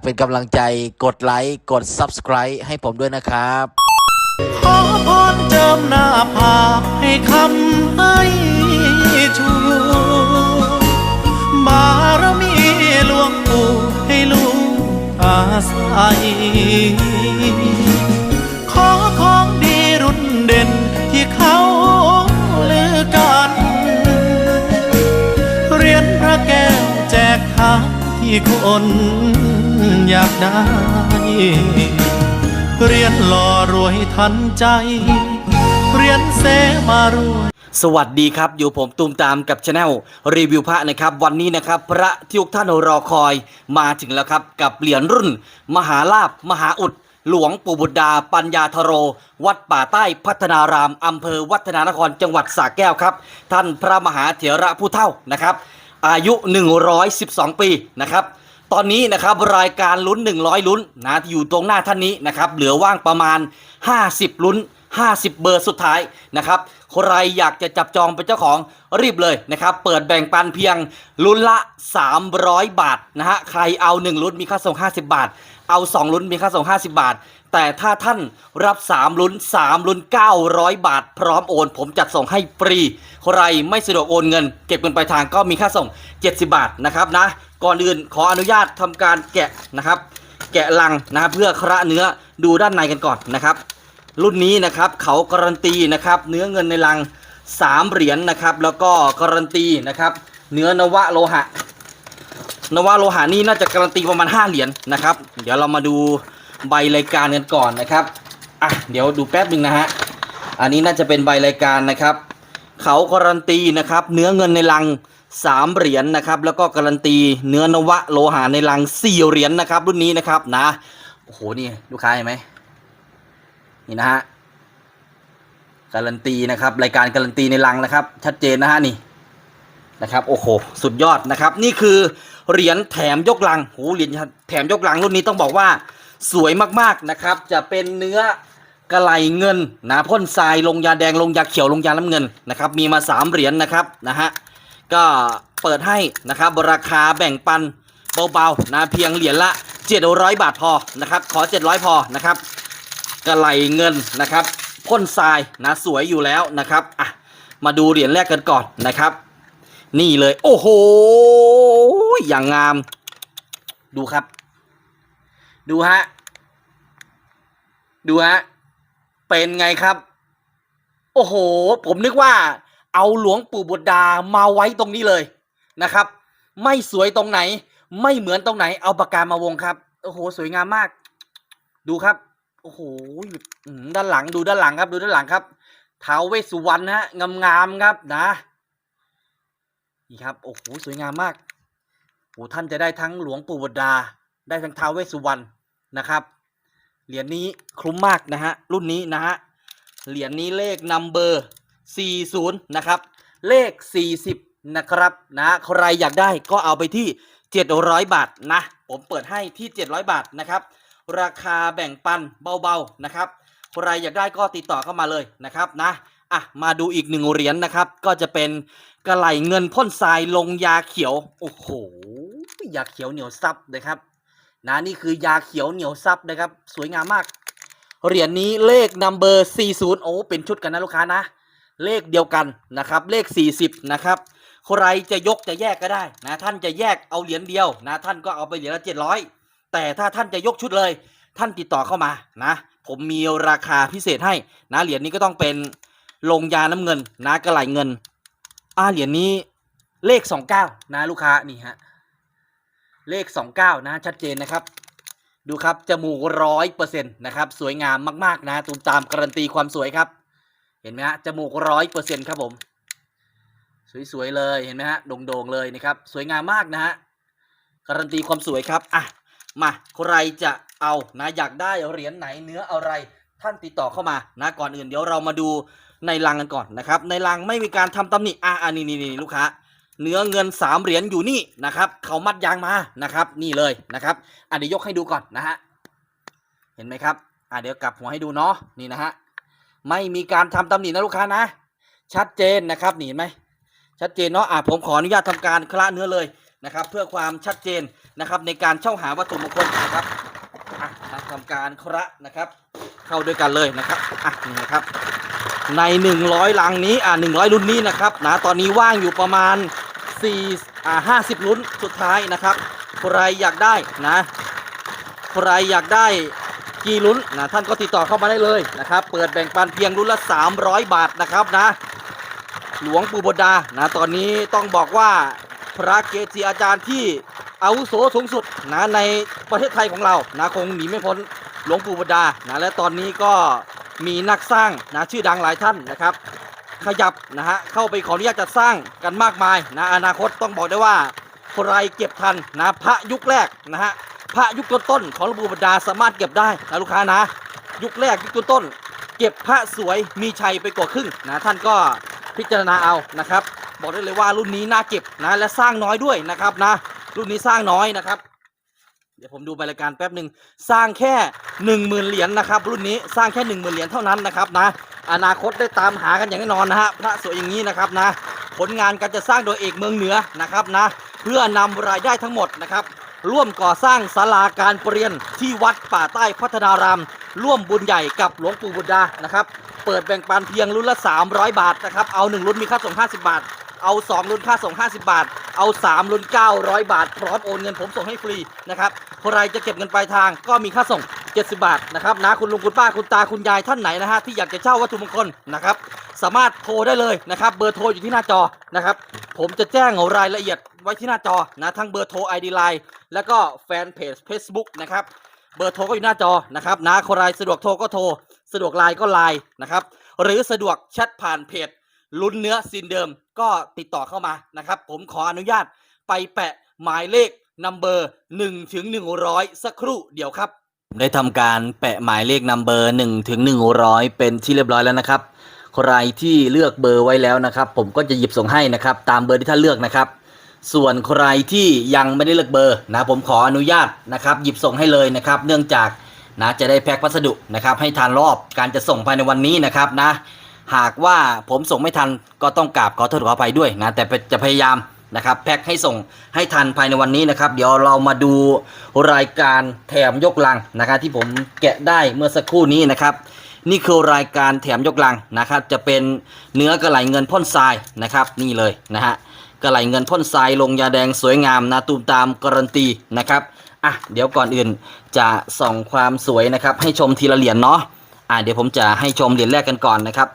ากเป็นกำลังใจกดไลค์กด Subscribe ให้ผมด้วยนะครับ ขอพรเจิมหน้าผากให้คำให้ชูบารมีหลวงปู่ให้ลูกอาศัย ขอของดีรุ่นเด่นที่เขาลือกัน เรียญพระแก้วแจกทานที่คน อยากได้ เรียนหล่อรวยทันใจ เรียนเสมารวยสวัสดีครับ อยู่ผมตูมตามกับช anel รีวิวพระนะครับ วันนี้นะครับ พระที่ทุกท่านรอคอยมาถึงแล้วครับ กับเหรียญรุ่น มหาลาบมหาอุด หลวงปู่บุตรดา ปัญญาธโร วัดป่าใต้พัฒนารามอำเภอวัฒนานครจังหวัดสระแก้วครับ ท่านพระมหาเถระผู้เฒ่านะครับ อายุ 112 ปีนะครับ ตอนนี้นะครับรายการลุ้น 100 ลุ้นนะที่อยู่ตรงหน้าท่านนี้นะครับเหลือว่างประมาณ 50 ลุ้น 50 เบอร์สุดท้ายนะครับใครอยากจะจับจองเป็นเจ้าของรีบเลยนะครับ เปิดแบ่งปันเพียงลุ้นละ 300 บาทนะฮะใครเอา 1 ลุ้นมีค่าส่ง 50 บาท เอา 2 ลุ้นมีค่าส่ง 50 บาท แต่ถ้าท่านรับ 3 ลุ้น 3 ลุ้น 900 บาท พร้อมโอน ผมจัดส่งให้ฟรีใครไม่สะดวกโอนเงิน เก็บเงินปลายทางก็มีค่าส่ง 70 บาทนะครับนะก่อนอื่นขออนุญาตทำการแกะนะครับ แกะลังนะเพื่อคระเนื้อดูด้านในกันก่อนนะครับ รุ่นนี้นะครับเขาการันตีนะครับเนื้อเงินในลัง 3 เหรียญนะครับ แล้วก็การันตีนะครับเนื้อนวะโลหะ นวะโลหะนี่น่าจะการันตีประมาณ 5 เหรียญนะครับ เดี๋ยวเรามาดูใบรายการกันก่อนนะครับอะเดี๋ยวดูแป๊บหนึ่งนะฮะอันนี้น่าจะเป็นใบรายการนะครับเขาการันตีนะครับเนื้อเงินในลัง3เหรียญนะครับ แล้วก็การันตีเนื้อนวะโลหะในลัง4เหรียญนะครับ รุ่นนี้นะครับนะโอ้โหนี่ลูกค้าเห็นไหม นี่นะฮะการันตีนะครับรายการการันตีในลังนะครับ ชัดเจนนะฮะนี่นะครับโอ้โหสุดยอดนะครับ นี่คือเหรียญแถมยกลังโหเหรียญแถมยกลังรุ่นนี้ต้องบอกว่าสวยมากๆนะครับ จะเป็นเนื้อกระไหลเงินนะพ่นทรายลงยาแดงลงยาเขียวลงยาน้ำเงินนะครับ มีมาสามเหรียญนะครับนะฮะก็เปิดให้นะครับราคาแบ่งปันเบาๆนะเพียงเหรียญละ 700 บาทพอนะครับขอ 700 พอนะครับ กระไลเงินนะครับพ่นทรายนะสวยอยู่แล้วนะครับอะมาดูเหรียญแรกกันก่อนนะครับ นี่เลย โอ้โห อย่างงาม ดูครับ ดูฮะ ดูฮะ เป็นไงครับ โอ้โห ผมนึกว่า เอาหลวงปู่บุตรดามาไว้ตรงนี้เลยนะครับ ไม่สวยตรงไหน ไม่เหมือนตรงไหน เอาปากกามาวงครับ โอ้โห สวยงามมาก ดูครับ โอ้โหด้านหลังดูด้านหลังครับ ดูด้านหลังครับท้าวเวสุวรรณฮะงามๆครับนะ นี่ครับโอ้โหสวยงามมากโอ้ท่านจะได้ทั้งหลวงปู่บดา ได้ทั้งท้าวเวสสุวรรณนะครับเหรียญนี้คุ้มมากนะฮะรุ่นนี้นะฮะเหรียญนี้เลขนัมเบอร์40นะครับ เลข 40 นะครับนะใครอยากได้ก็เอาไปที่ 700 บาทนะ ผมเปิดให้ที่ 700 บาทนะครับ ราคาแบ่งปันเบาๆนะครับใครอยากได้ก็ติดต่อเข้ามาเลยนะครับนะอะมาดูอีกหนึ่งเหรียญนะครับ ก็จะเป็นกระไหลเงินพ่นทรายลงยาเขียวโอ้โหยาเขียวเหนียวซับนะครับนะนี่คือยาเขียวเหนียวซับนะครับ สวยงามมากเหรียญนี้เลขนัมเบอร์40โอ้เป็นชุดกันนะลูกค้านะ เลขเดียวกันนะครับ เลข 40 นะครับใครจะยกจะแยกก็ได้นะ ท่านจะแยกเอาเหรียญเดียวนะ ท่านก็เอาไปเหรียญละ700 แต่ถ้าท่านจะยกชุดเลย ท่านติดต่อเข้ามานะ ผมมีราคาพิเศษให้นะเหรียญนี้ก็ต้องเป็นลงยาน้ำเงินนะกระไหลเงินอ่าเหรียญนี้เลข29นะลูกค้านี่ฮะเลข29นะชัดเจนนะครับ ดูครับจมูกร้อยเปอร์เซ็นต์นะครับสวยงามมาก ๆ นะตูมตามการันตีความสวยครับ เห็นไหมฮะจมูกร้อยเปอร์เซ็นต์ครับผม สวย ๆ เลยเห็นไหมฮะโด่งๆเลยนะครับ สวยงามมากนะฮะการันตีความสวยครับอะ มาใครจะเอานะอยากได้เหรียญไหนเนื้ออะไรท่านติดต่อเข้ามานะก่อนอื่นเดี๋ยวเรามาดูในลังกันก่อนนะครับในลังไม่มีการทำตำหนิอะอันนี้นี่นี่ลูกค้าเนื้อเงินสามเหรียญอยู่นี่นะครับเขามัดยางมานะครับ นี่เลยนะครับอะเดี๋ยวยกให้ดูก่อนนะฮะเห็นไหมครับอะเดี๋ยวกลับหัวให้ดูเนาะนี่นะฮะไม่มีการทำตำหนินะลูกค้านะ ชัดเจนนะครับนี่เห็นไหมชัดเจนเนาะอะผมขออนุญาตทำการคละเนื้อเลย นะครับ เพื่อความชัดเจนนะครับในการเช่าหาวัตถุมงคลนะครับทำการคาะนะครับ เข้าด้วยกันเลยนะครับอะนี่นะครับ ใน 100ลังนี้อ่า100รุ่นนี้นะครับนะตอนนี้ว่างอยู่ประมาณ4อ่า50ลุ้นสุดท้ายนะครับใครอยากได้นะใครอยากได้กี่ลุ้นนะท่านก็ติดต่อเข้ามาได้เลยนะครับ เปิดแบ่งปันเพียงรุ่นละ 300 บาทนะครับนะ หลวงปู่บดานะตอนนี้ต้องบอกว่า พระเกจิอาจารย์ที่อาวุโสสูงสุดนะในประเทศไทยของเรานะคงหนีไม่พ้นหลวงปู่บดานะและตอนนี้ก็มีนักสร้างนะชื่อดังหลายท่านนะครับ ขยับนะฮะเข้าไปขออนุญาตจัดสร้างกันมากมายนะอนาคตต้องบอกได้ว่าใครเก็บทันนะพระยุคแรกนะฮะพระยุคต้นๆของหลวงปู่บดาสามารถเก็บได้นะลูกค้านะ ยุคแรกยุคต้นเก็บพระสวยมีชัยไปกว่าครึ่งนะท่านก็พิจารณาเอานะครับ บอกได้เลยว่ารุ่นนี้น่าเก็บนะและสร้างน้อยด้วยนะครับนะ รุ่นนี้สร้างน้อยนะครับ เดี๋ยวผมดูใบรายการแป๊บหนึ่งสร้างแค่1 0,000เหรียญนะครับ รุ่นนี้สร้างแค่1 0,000เหรียญเท่านั้นนะครับนะ อนาคตได้ตามหากันอย่างแน่นอนนะฮะพระสวยอย่างนี้นะครับนะ ผลงานการจะสร้างโดยเอกเมืองเหนือนะครับนะ เพื่อนำรายได้ทั้งหมดนะครับร่วมก่อสร้างศาลาการเปลี่ยนที่วัดป่าใต้พัฒนาราม ร่วมบุญใหญ่กับหลวงปู่บุตรดานะครับ เปิดแบ่งปันเพียงรุ่นละ 300 บาทนะครับ เอา 1 รุ่นมีค่าส่ง 50 บาท เอา 2 รุ่นค่าส่ง 50 บาท เอา 3 รุ่น 900 บาท พร้อมโอนเงินผมส่งให้ฟรีนะครับใครจะเก็บเงินปลายทางก็มีค่าส่ง 70 บาทนะครับนะคุณลุงคุณป้าคุณตาคุณยายท่านไหนนะฮะที่อยากจะเช่าวัตถุมงคลนะครับสามารถโทรได้เลยนะครับเบอร์โทรอยู่ที่หน้าจอนะครับผมจะแจ้งรายละเอียดไว้ที่หน้าจอนะทั้งเบอร์โทร ID Line แล้วก็แฟนเพจ Facebook นะครับเบอร์โทรก็อยู่หน้าจอนะครับนะใครสะดวกโทรก็โทร สะดวกไลน์ก็ไลน์นะครับหรือสะดวกแชทผ่านเพจ ลุ้นเนื้อซินเดิมก็ติดต่อเข้ามานะครับ ผมขออนุญาตไปแปะหมายเลขนัมเบอร์1ถึง100 สักครู่เดี๋ยวครับได้ทำการแปะหมายเลขนัมเบอร์1ถึง100 เป็นที่เรียบร้อยแล้วนะครับ ใครที่เลือกเบอร์ไว้แล้วนะครับ ผมก็จะหยิบส่งให้นะครับ ตามเบอร์ที่ท่านเลือกนะครับ ส่วนใครที่ยังไม่ได้เลือกเบอร์นะผมขออนุญาตนะครับ หยิบส่งให้เลยนะครับ เนื่องจากนะจะได้แพ็คพัสดุนะครับ ให้ทันรอบการจะส่งภายในวันนี้นะครับนะ หากว่าผมส่งไม่ทันก็ต้องกราบขอโทษขออภัยด้วยนะแต่จะพยายามนะครับแพ็คให้ส่งให้ทันภายในวันนี้นะครับเดี๋ยวเรามาดูรายการแถมยกลังนะครับที่ผมแกะได้เมื่อสักครู่นี้นะครับ นี่คือรายการแถมยกลังนะครับจะเป็นเนื้อกระไหลเงินพ่นทรายนะครับนี่เลยนะฮะกระไหลเงินพ่นทรายลงยาแดงสวยงามนะตูมตามการันตีนะครับอะเดี๋ยวก่อนอื่นจะส่องความสวยนะครับให้ชมทีละเหรียญเนาะ อะเดี๋ยวผมจะให้ชมเหรียญแรกกันก่อนนะครับ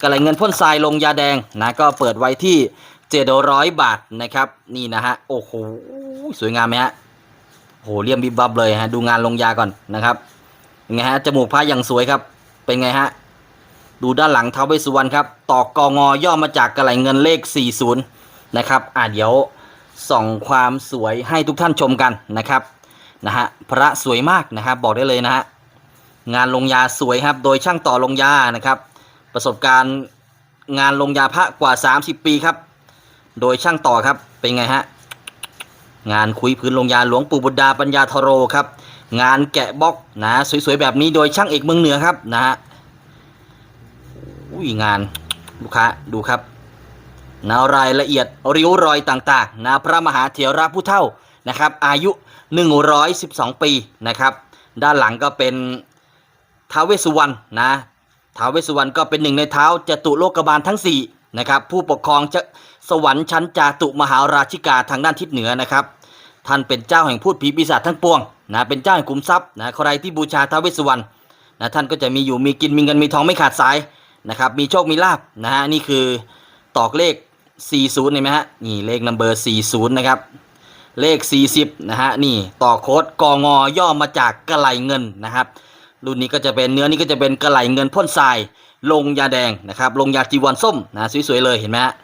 กระไหลเงินพ่นทรายลงยาแดงนะก็เปิดไว้ที่700บาทนะครับ นี่นะฮะโอ้โหสวยงามไหมฮะโหเลี่ยมบิบบับเลยฮะดูงานลงยาก่อนนะครับไงฮะจมูกพระอย่างสวยครับ เป็นไงฮะดูด้านหลังเท้าวเวสสุวรรณครับตอกกองอย่อมาจากกระไหลเงินเลข 40 นะครับอ่าเดี๋ยวส่องความสวยให้ทุกท่านชมกันนะครับนะฮะพระสวยมากนะครับบอกได้เลยนะฮะ งานลงยาสวยครับ โดยช่างต่อลงยานะครับ ประสบการณ์งานลงยาพระกว่า 30 ปีครับ โดยช่างต่อครับเป็นไงฮะงานคุยพื้นลงยาหลวงปู่บุตรดาปัญญาทโรครับ งานแกะบล็อกนะสวยๆแบบนี้โดยช่างเอกเมืองเหนือครับนะฮะอุ้ยงานลูกค้าดูครับนะรายละเอียดริ้วรอยต่างๆนะพระมหาเถระผู้เท่านะครับ อายุ 112 ปีนะครับ ด้านหลังก็เป็น ท้าวเวสุวรรณนะท้าวเวสสุวรรณก็เป็นหนึ่งในเท้าจตุโลกบาลทั้ง4นะครับผู้ปกครองจะสวรรค์ชั้นจาตุมหาราชิกาทางด้านทิศเหนือนะครับท่านเป็นเจ้าแห่งพูดผีปีศาจทั้งปวงนะเป็นเจ้าแห่งขุมทรัพย์นะใครที่บูชาท้าวเวสสุวรรณนะท่านก็จะมีอยู่มีกินมีเงินมีทองไม่ขาดสายนะครับมีโชคมีลาบนะฮะนี่คือตอกเลข 40เห็นไหมฮะนี่เลขนัมเบอร์ 40 นะครับ เลข 40 นะฮะนี่ต่อโค้ดกองอย่อมาจากกระไหลเงินนะครับ รุ่นนี้ก็จะเป็นเนื้อนี้ก็จะเป็นกระไหลเงินพ่นทราย ลงยาแดงนะครับ ลงยาจีวรส้มนะสวยๆเลยเห็นไหมฮะ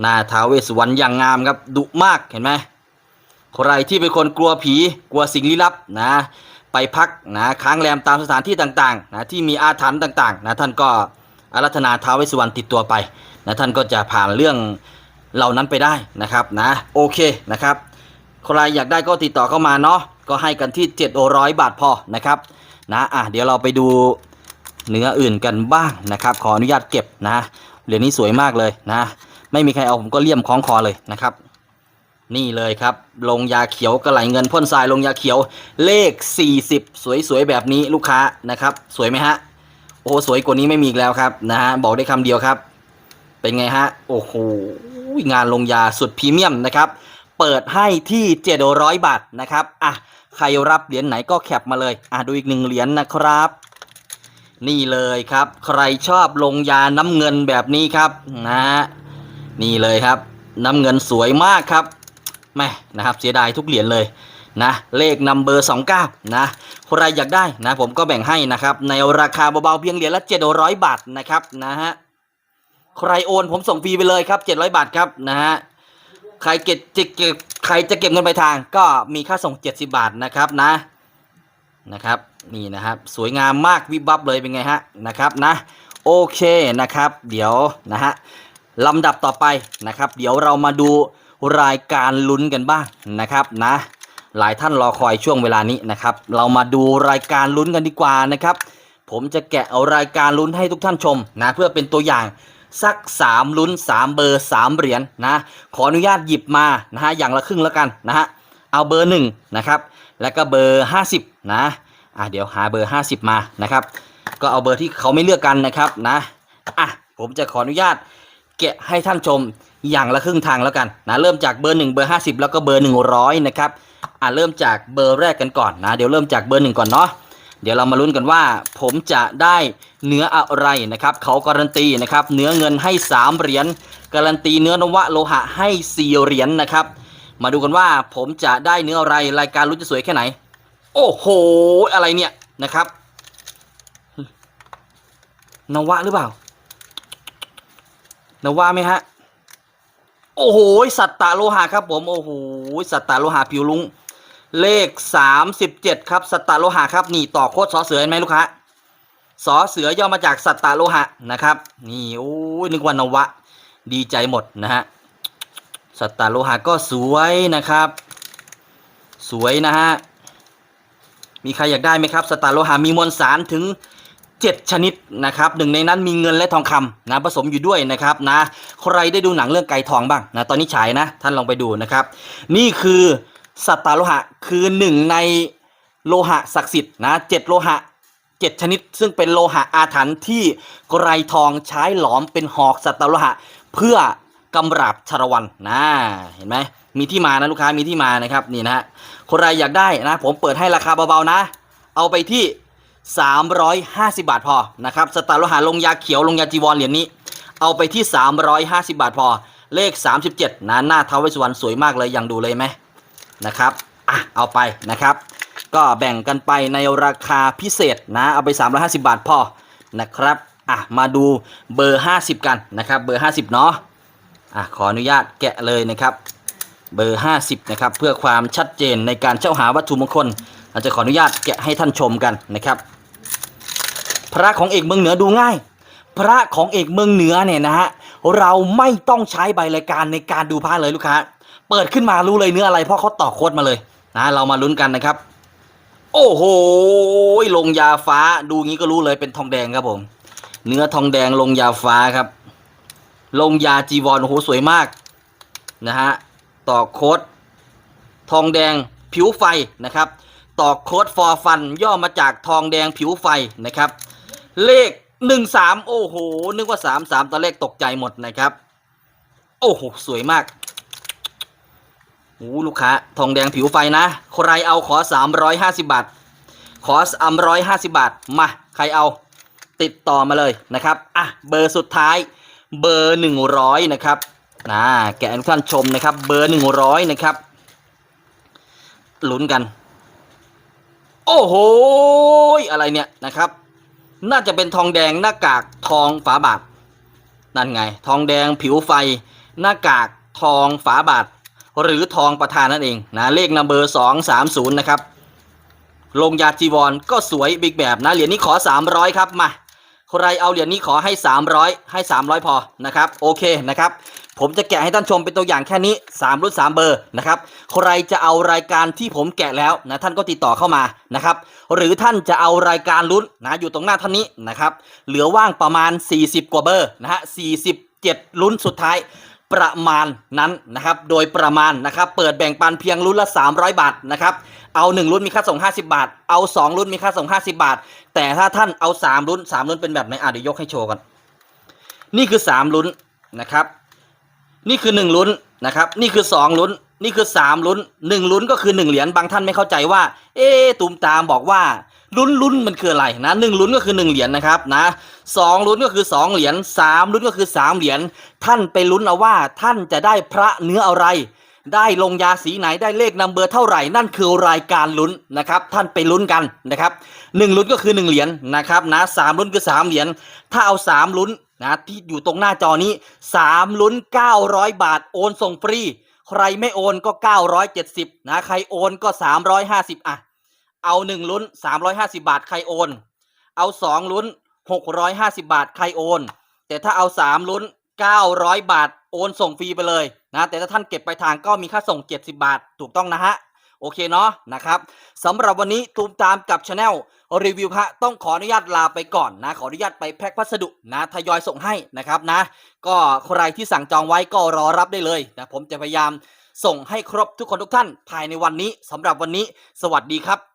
หน้าท้าเวสุวรรณอย่างงามครับดุมากเห็นไหมใครที่เป็นคนกลัวผีกลัวสิ่งลี้ลับนะ ไปพักนะค้างแรมตามสถานที่ต่างๆนะที่มีอาถรรพ์ต่างๆนะท่านก็อารัธนาท้าเวสุวรรณติดตัวไปนะท่านก็จะผ่านเรื่องเหล่านั้นไปได้นะครับนะโอเคนะครับใครอยากได้ก็ติดต่อเข้ามาเนาะก็ให้กันที่ 700 บาทพอนะครับ นะอะเดี๋ยวเราไปดูเนื้ออื่นกันบ้างนะครับขออนุญาตเก็บนะเหรียญนี้สวยมากเลยนะ ไม่มีใครเอาผมก็เลี่ยมคล้องคอเลยนะครับ นี่เลยครับ ลงยาเขียวกระไหลเงินพ่นทรายลงยาเขียวเลข 40 สวยๆแบบนี้ลูกค้านะครับ สวยไหมฮะโอ้โหสวยกว่านี้ไม่มีอีกแล้วครับนะฮะบอกได้คำเดียวครับ เป็นไงฮะโอ้โหงานลงยาสุดพรีเมียมนะครับ เปิดให้ที่ 700 บาทนะครับอะ ใครรับเหรียญไหนก็แคปมาเลยอะดูอีกหนึ่งเหรียญนะครับ นี่เลยครับ ใครชอบลงยาน้ำเงินแบบนี้ครับนะฮะนี่เลยครับ น้ำเงินสวยมากครับแม่นะครับเสียดายทุกเหรียญเลยนะเลขนัมเบอร์29นะใครอยากได้นะผมก็แบ่งให้นะครับ ในราคาเบาๆเพียงเหรียญละ 700 บาทนะครับนะฮะใครโอนผมส่งฟรีไปเลยครับ 700 บาทครับนะฮะ ใครเก็บจะเก็บใครจะเก็บเงินปลายทางก็มีค่าส่ง 70 บาทนะครับนะนะครับนี่นะครับสวยงามมากวิบวับเลยเป็นไงฮะนะครับนะโอเคนะครับ เดี๋ยวนะฮะลำดับต่อไปนะครับ เดี๋ยวเรามาดูรายการลุ้นกันบ้างนะครับนะหลายท่านรอคอยช่วงเวลานี้นะครับ เรามาดูรายการลุ้นกันดีกว่านะครับ ผมจะแกะเอารายการลุ้นให้ทุกท่านชมนะเพื่อเป็นตัวอย่าง สัก 3 ลุ้น 3 เบอร์ 3 เหรียญนะขออนุญาตหยิบมานะฮะอย่างละครึ่งแล้วกันนะฮะเอาเบอร์1นะครับแล้วก็เบอร์ 50 นะอะเดี๋ยวหาเบอร์ 50 มานะครับก็เอาเบอร์ที่เขาไม่เลือกกันนะครับนะอะผมจะขออนุญาตแกะให้ท่านชมอย่างละครึ่งทางแล้วกันนะเริ่มจากเบอร์ 1 เบอร์ 50 แล้วก็เบอร์ 100 นะครับอะเริ่มจากเบอร์แรกกันก่อนนะเดี๋ยวเริ่มจากเบอร์ 1 ก่อนเนาะ เดี๋ยวเรามาลุ้นกันว่า ผมจะได้เนื้ออะไรนะครับเขาการันตีนะครับเนื้อเงินให้ 3 เหรียญการันตีเนื้อนวะโลหะให้ 4 เหรียญนะครับ มาดูกันว่าผมจะได้เนื้ออะไรรายการลุ้นจะสวยแค่ไหน โอ้โห อะไรเนี่ยนะครับ นวะหรือเปล่า นวะไหมฮะ โอ้โหสัตตะโลหะครับผม โอ้โหสัตตะโลหะผิวลุง เลข37ครับสัตตโลหะครับนี่ต่อโคตรสอเสือเห็นไหมลูกค้าสอเสือย่อมาจากสัตตโลหะนะครับ นี่โอ้ยนึกว่านวะ ดีใจหมดนะฮะสัตตโลหะก็สวยนะครับ สวยนะฮะมีใครอยากได้ไหมครับสตาโลหะมีมวลสารถึง7ชนิดนะครับหนึ่งในนั้นมีเงินและทองคำนะผสมอยู่ด้วยนะครับนะใครได้ดูหนังเรื่องไก่ทองบ้างนะตอนนี้ฉายนะท่านลองไปดูนะครับ นี่คือ สตาโลหะคือหนึ่งในโลหะศักดิ์สิทธิ์นะเจ็ดโลหะเจ็ดชนิด ซึ่งเป็นโลหะอาถรรพ์ที่ไกรทองใช้หลอมเป็นหอกสตาโลหะ เพื่อกำราบชรวันนะเห็นไหมมีที่มานะลูกค้ามีที่มานะครับนี่นะคนใครอยากได้นะ ผมเปิดให้ราคาเบาๆนะ เอาไปที่ 350 บาทพอนะครับสตาร์โลหะลงยาเขียวลงยาจีวรเหรียญนี้ เอาไปที่ 350 บาทพอเลข 37นะหน้าท้าวเวสวรรณสวยมากเลยอยังดูเลยไหม นะครับอะเอาไปนะครับ ก็แบ่งกันไปในราคาพิเศษนะ เอาไป 350 บาทพอนะครับอะมาดูเบอร์ 50 กันนะครับ เบอร์ 50 เนาะอะขออนุญาตแกะเลยนะครับเบอร์ 50 นะครับ เพื่อความชัดเจนในการเช่าหาวัตถุมงคลเราจะขออนุญาตแกะให้ท่านชมกันนะครับ พระของเอกเมืองเหนือดูง่าย พระของเอกเมืองเหนือเนี่ยนะฮะเราไม่ต้องใช้ใบรายการในการดูพระเลยลูกค้า เปิดขึ้นมารู้เลยเนื้ออะไรเพราะเขาต่อโค้ดมาเลยนะเรามาลุ้นกันนะครับ โอ้โหลงยาฟ้าดูงี้ก็รู้เลยเป็นทองแดงครับผม เนื้อทองแดงลงยาฟ้าครับ ลงยาจีวรโอ้โหสวยมากนะฮะต่อโค้ดทองแดงผิวไฟนะครับ ต่อโค้ดฟอร์ฟันย่อมาจากทองแดงผิวไฟนะครับ เลขหนึ่งสามโอ้โห นึกว่าสามสามตอนแรกตกใจหมดนะครับ โอ้โห สวยมาก โอ้ลูกค้า ทองแดงผิวไฟนะ ใครเอาขอสามร้อยห้าสิบาท ขอสามร้อยห้าสิบาท มา ใครเอาติดต่อมาเลยนะครับ อะ เบอร์สุดท้าย เบอร์หนึ่งร้อยนะครับนะแกะให้ทุกท่านชมนะครับ เบอร์หนึ่งร้อยนะครับ ลุ้นกัน โอ้โห อะไรเนี่ยนะครับ น่าจะเป็นทองแดงหน้ากากทองฝาบาท นั่นไง ทองแดงผิวไฟ หน้ากากทองฝาบาท หรือทองประธานนั่นเองนะเลขนัมเบอร์สองสามศูนย์นะครับลงยาจีวรก็สวยบิ๊กแบบนะเหรียญนี้ขอ 300 ครับมาใครเอาเหรียญนี้ขอให้ 300 ให้ 300 พอนะครับโอเคนะครับผมจะแกะให้ท่านชมเป็นตัวอย่างแค่นี้ 3 รุ่น 3 เบอร์นะครับใครจะเอารายการที่ผมแกะแล้วนะท่านก็ติดต่อเข้ามานะครับหรือท่านจะเอารายการลุ้นนะอยู่ตรงหน้าท่านนี้นะครับเหลือว่างประมาณ 40 กว่าเบอร์นะฮะ47 ลุ้นสุดท้าย ประมาณนั้นนะครับ โดยประมาณนะครับ เปิดแบ่งปันเพียงรุ่นละ 300 บาทนะครับ เอา 1 รุ่นมีค่าส่ง 50 บาท เอา 2 รุ่นมีค่าส่ง 50 บาท แต่ถ้าท่านเอา 3 รุ่น 3 รุ่นเป็นแบบไหนอะเดี๋ยวยกให้โชว์ก่อนนี่คือ3ลุ้นนะครับ นี่คือ1ลุ้นนะครับ นี่คือ2ลุ้นนี่คือ3ลุ้น1ลุ้นก็คือ 1 เหรียญ บางท่านไม่เข้าใจว่า เอ๊ะตูมตามบอกว่า ลุ้นลุ้นมันคืออะไรนะหนึ่งลุ้นก็คือ1เหรียญนะครับนะสองลุ้นก็คือ2เหรียญสามลุ้นก็คือ3เหรียญท่านไปลุ้นเอาว่าท่านจะได้พระเนื้ออะไร ได้ลงยาสีไหนได้เลขนำเบอร์เท่าไหร่นั่นคือรายการลุ้นนะครับ ท่านไปลุ้นกันนะครับหนึ่งลุ้นก็คือ1เหรียญนะครับนะสามลุ้นคือ3เหรียญถ้าเอา3ลุ้นนะที่อยู่ตรงหน้าจอนี้3ลุ้น900บาทโอนส่งฟรีใครไม่โอนก็ 970นะใครโอนก็ 350อะ เอาหนึ่งลุ้น350บาทใครโอน เอาสองลุ้น650บาทใครโอน แต่ถ้าเอาสามลุ้น900บาทโอนส่งฟรีไปเลยนะแต่ถ้าท่านเก็บไปลายทางก็มีค่าส่ง70บาทถูกต้องนะฮะโอเคเนาะนะครับสำหรับวันนี้ตูมตามกับช anel รีวิวพระต้องขออนุญาตลาไปก่อนนะขออนุญาตไปแพ็คพัสดุนะทยอยส่งให้นะครับนะ ก็ใครที่สั่งจองไว้ก็รอรับได้เลยนะผมจะพยายามส่งให้ครบทุกคนทุกท่านภายในวันนี้สำหรับวันนี้ สวัสดีครับ